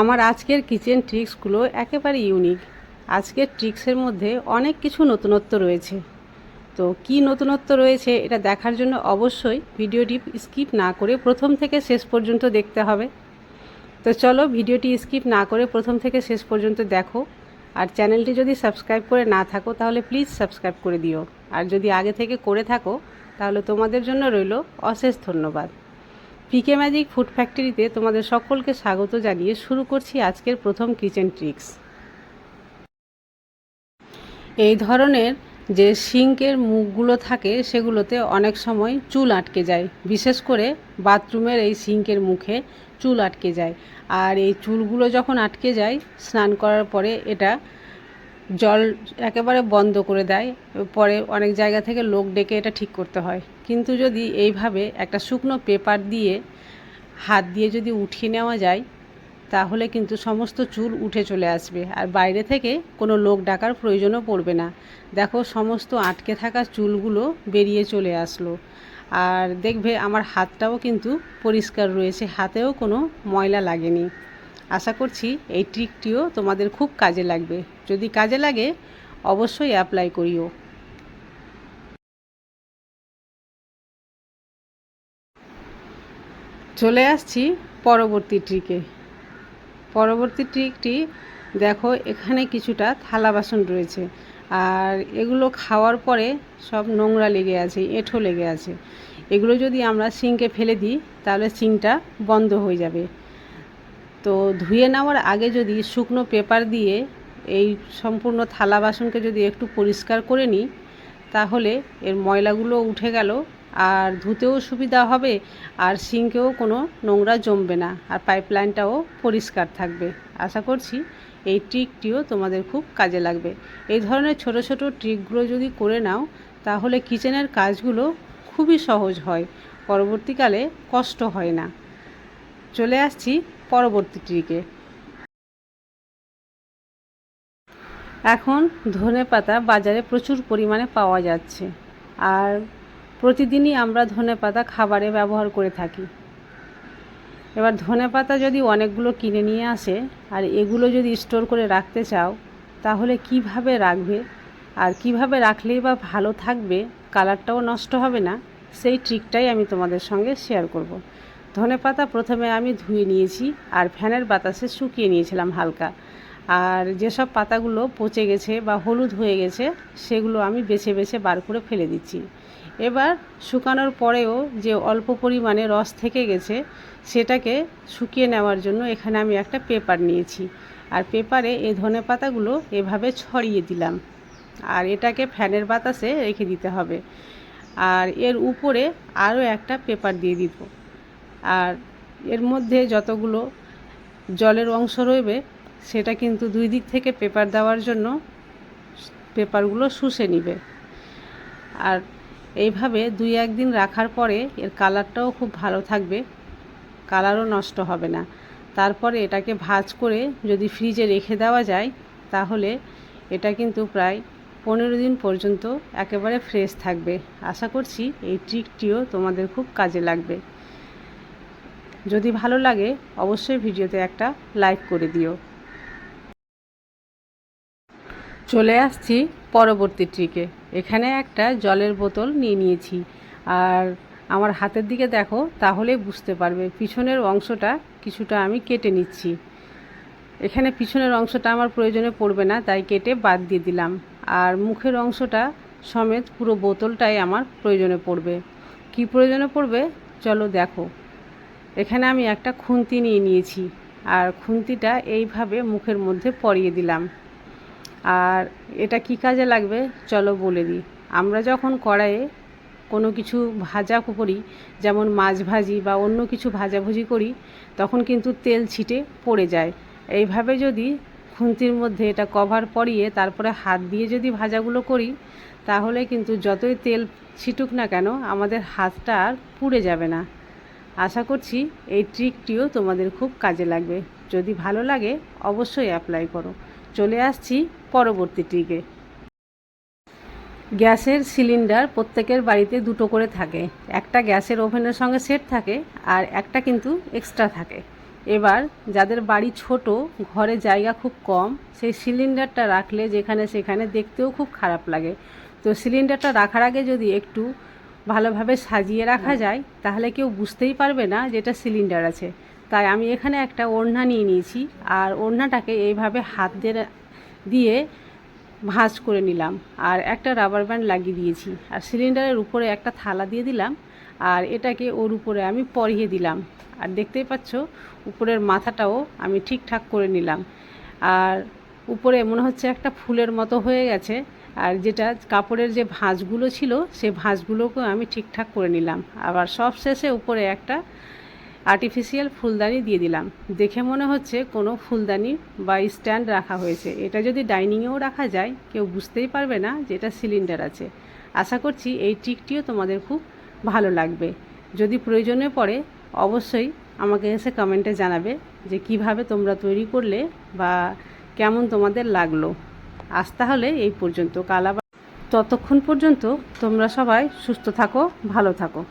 আমার আজকের কিচেন ট্রিক্সগুলো একেবারে ইউনিক। আজকের ট্রিক্সের মধ্যে অনেক কিছু নতুনত্ব রয়েছে। তো কি নতুনত্ব রয়েছে এটা দেখার জন্য অবশ্যই ভিডিওটি স্কিপ না করে প্রথম থেকে শেষ পর্যন্ত দেখতে হবে। তো চলো ভিডিওটি স্কিপ না করে প্রথম থেকে শেষ পর্যন্ত দেখো। আর চ্যানেলটি যদি সাবস্ক্রাইব করে না থাকো তাহলে প্লিজ সাবস্ক্রাইব করে দিও। আর যদি আগে থেকে করে থাকো তাহলে তোমাদের জন্য রইল অশেষ ধন্যবাদ। পিকে ম্যাজিক ফুড ফ্যাক্টরিতে তোমাদের সকলকে স্বাগত জানিয়ে শুরু করছি আজকের প্রথম কিচেন ট্রিক্স এই ধরনের যে সিঙ্কের মুখগুলো থাকে, সেগুলোতে অনেক সময় চুল আটকে যায়। বিশেষ করে বাথরুমের এই সিঙ্কের মুখে চুল আটকে যায়। আর এই চুলগুলো যখন আটকে যায়, স্নান করার পরে এটা জল একেবারে বন্ধ করে দেয়। পরে অনেক জায়গা থেকে লোক ডেকে এটা ঠিক করতে হয়। কিন্তু যদি এইভাবে একটা শুকনো পেপার দিয়ে হাত দিয়ে যদি উঠিয়ে নেওয়া যায়, তাহলে কিন্তু সমস্ত চুল উঠে চলে আসবে। আর বাইরে থেকে কোনো লোক ডাকার প্রয়োজনও পড়বে না। দেখো, সমস্ত আটকে থাকা চুলগুলো বেরিয়ে চলে আসলো। আর দেখবে আমার হাতটাও কিন্তু পরিষ্কার রয়েছে, হাতেও কোনো ময়লা লাগেনি। আশা করছি এই ট্রিকটিও তোমাদের খুব কাজে লাগবে। যদি কাজে লাগে, অবশ্যই অ্যাপ্লাই করিও। চলে আসছি পরবর্তী ট্রিকে পরবর্তী ট্রিকটি দেখো, এখানে কিছুটা থালা বাসন রয়েছে। আর এগুলো খাওয়ার পরে সব নোংরা লেগে আছে, এঁঠো লেগে আছে। এগুলো যদি আমরা সিঙ্কে ফেলে দিই, তাহলে সিঙ্কটা বন্ধ হয়ে যাবে। তো ধুয়ে নেওয়ার আগে যদি শুকনো পেপার দিয়ে এই সম্পূর্ণ থালা বাসনকে যদি একটু পরিষ্কার করে নিই, তাহলে এর ময়লাগুলো উঠে গেল আর ধুতেও সুবিধা হবে, আর সিঙ্কেও কোনো নোংরা জমবে না, আর পাইপলাইনটাও পরিষ্কার থাকবে। আশা করছি এই ট্রিকটিও তোমাদের খুব কাজে লাগবে। এই ধরনের ছোট ছোট ট্রিকগুলো যদি করে নাও, তাহলে কিচেনের কাজগুলো খুবই সহজ হয়, পরবর্তীকালে কষ্ট হয় না। চলে আসছি পরবর্তী ট্রিকে। এখন ধনে পাতা বাজারে প্রচুর পরিমাণে পাওয়া যাচ্ছে, আর প্রতিদিনই আমরা ধনে পাতা খাবারে ব্যবহার করে থাকি। এবার ধনে পাতা যদি অনেকগুলো কিনে নিয়ে আসে আর এগুলো যদি স্টোর করে রাখতে চাও, তাহলে কীভাবে রাখবে? আর কীভাবে রাখলেই বা ভালো থাকবে? কালারটাও নষ্ট হবে না? সেই ট্রিকটাই আমি তোমাদের সঙ্গে শেয়ার করব। ধনে পাতা প্রথমে আমি ধুয়ে নিয়েছি আর ফ্যানের বাতাসে শুকিয়ে নিয়েছিলাম হালকা। আর যেসব পাতাগুলো পচে গেছে বা হলুদ হয়ে গেছে, সেগুলো আমি বেছে বেছে বার করে ফেলে দিচ্ছি। এবার শুকানোর পরেও যে অল্প পরিমাণে রস থেকে গেছে, সেটাকে শুকিয়ে নেওয়ার জন্য এখানে আমি একটা পেপার নিয়েছি। আর পেপারে এই ধনে পাতাগুলো এভাবে ছড়িয়ে দিলাম। আর এটাকে ফ্যানের বাতাসে রেখে দিতে হবে। আর এর উপরে আরও একটা পেপার দিয়ে দিব। আর এর মধ্যে যতগুলো জলের অংশ রইবে, সেটা কিন্তু দুই দিক থেকে পেপার দেওয়ার জন্য পেপারগুলো শুষে নিবে। আর এইভাবে দুই একদিন রাখার পরে এর কালারটাও খুব ভালো থাকবে। কালারও নষ্ট হবে না। তারপরে এটাকে ভাজ করে যদি ফ্রিজে রেখে দেওয়া যায়, তাহলে এটা কিন্তু প্রায় পনেরো দিন পর্যন্ত একেবারে ফ্রেশ থাকবে। আশা করছি এই ট্রিকটিও তোমাদের খুব কাজে লাগবে। যদি ভালো লাগে, অবশ্যই ভিডিওতে একটা লাইক করে দিও। চলে আসছি পরবর্তী ট্রিকে। এখানে একটা জলের বোতল নিয়ে নিয়েছি। আর আমার হাতের দিকে দেখো তাহলেই বুঝতে পারবে পিছনের অংশটা কিছুটা আমি কেটে নিচ্ছি। এখানে পিছনের অংশটা আমার প্রয়োজনে পড়বে না, তাই কেটে বাদ দিয়ে দিলাম। আর মুখের অংশটা সমেত পুরো বোতলটাই আমার প্রয়োজনে পড়বে। কি প্রয়োজনে পড়বে? চলো দেখো। এখানে আমি একটা খুন্তি নিয়ে নিয়েছি। আর খুন্তিটা এইভাবে মুখের মধ্যে পরিয়ে দিলাম। আর এটা কি কাজে লাগবে? চলো বলে দিই। আমরা যখন কড়াইয়ে কোনো কিছু ভাজা করি, যেমন মাছ ভাজি বা অন্য কিছু ভাজাভুজি করি, তখন কিন্তু তেল ছিটে পড়ে যায়। এইভাবে যদি খুন্তির মধ্যে এটা কভার পরিয়ে তারপরে হাত দিয়ে যদি ভাজাগুলো করি, তাহলে কিন্তু যতই তেল ছিটুক না কেন, আমাদের হাতটা আর পুড়ে যাবে না। আশা করছি এই ট্রিকটিও তোমাদের খুব কাজে লাগবে। যদি ভালো লাগে, অবশ্যই অ্যাপ্লাই করো। চলে আসছি পরবর্তী ট্রিকে। গ্যাসের সিলিন্ডার প্রত্যেকের বাড়িতে দুটো করে থাকে। একটা গ্যাসের ওভেনের সঙ্গে সেট থাকে আর একটা কিন্তু এক্সট্রা থাকে। এবার যাদের বাড়ি ছোট ঘরে জায়গা খুব কম সেই সিলিন্ডারটা রাখলে যেখানে সেখানে দেখতেও খুব খারাপ লাগে। তো সিলিন্ডারটা রাখার আগে যদি একটু ভালোভাবে সাজিয়ে রাখা যায় তাহলে কেউ বুঝতেই পারবে না যে এটা সিলিন্ডার আছে। তাই আমি এখানে একটা ওড়না নিয়ে নিয়েছি আর ওড়নাটাকে এইভাবে হাত দিয়ে দিয়ে ভাঁজ করে নিলাম আর একটা রাবার ব্যান্ড লাগিয়ে দিয়েছি। আর সিলিন্ডারের উপরে একটা থালা দিয়ে দিলাম আর এটাকে ওর উপরে আমি পরিয়ে দিলাম। আর দেখতেই পাচ্ছ, উপরের মাথাটাও আমি ঠিকঠাক করে নিলাম। আর উপরে মনে হচ্ছে একটা ফুলের মতো হয়ে গেছে। আর যেটা কাপড়ের যে ভাঁজগুলো ছিল সেই ভাঁজগুলোকেও আমি ঠিকঠাক করে নিলাম। আবার সব শেষে উপরে একটা আর্টিফিশিয়াল ফুলদানি দিয়ে দিলাম। দেখে মনে হচ্ছে কোনো ফুলদানি বা স্ট্যান্ড রাখা হয়েছে। এটা যদি ডাইনিংয়েও রাখা যায়, কেউ বুঝতেই পারবে না যে এটা সিলিন্ডার আছে। আশা করছি এই ট্রিকটিও তোমাদের খুব ভালো লাগবে। যদি প্রয়োজনে পড়ে, অবশ্যই আমাকে এসে কমেন্টে জানাবে যে কীভাবে তোমরা তৈরি করলে বা কেমন তোমাদের লাগল। আজ তাহলে এই পর্যন্ত। কাল আবার ততক্ষণ পর্যন্ত তোমরা সবাই সুস্থ থাকো, ভালো থাকো।